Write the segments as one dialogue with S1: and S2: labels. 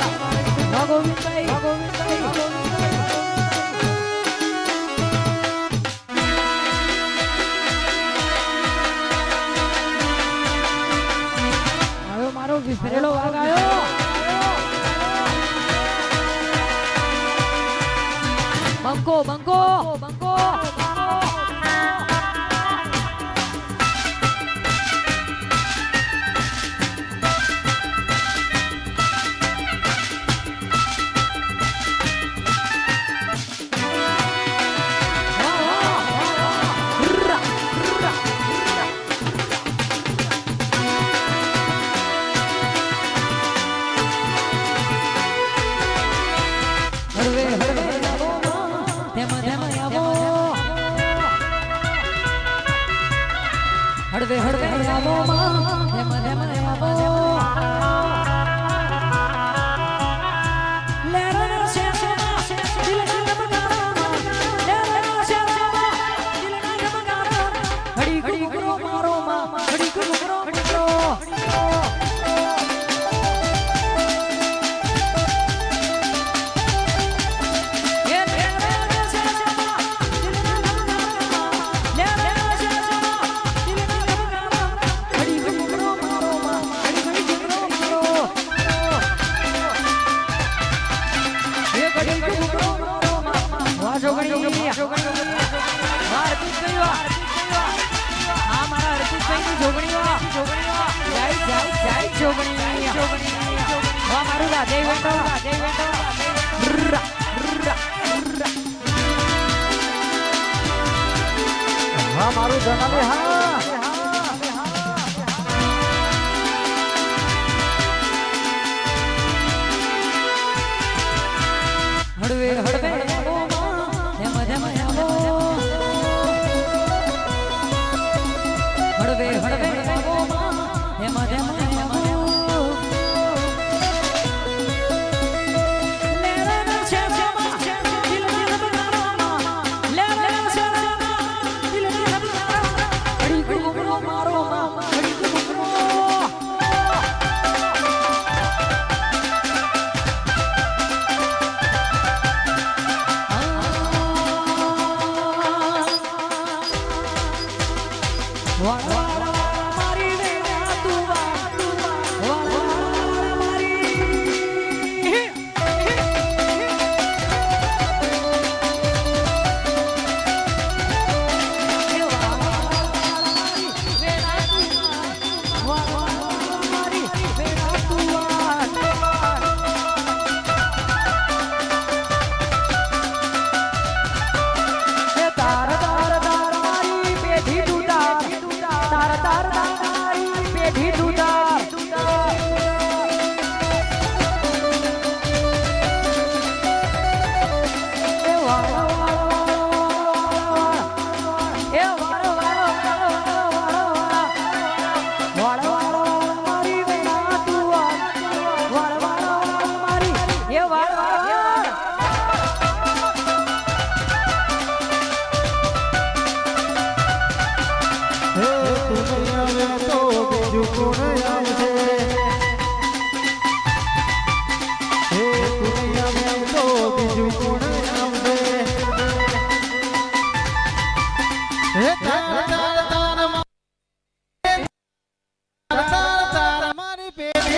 S1: 고맙습니다. 고맙습니다. જય વેટોલા જય વેટોલા હા મારું જણાવે હા હળવે હળવે.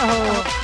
S1: Oh.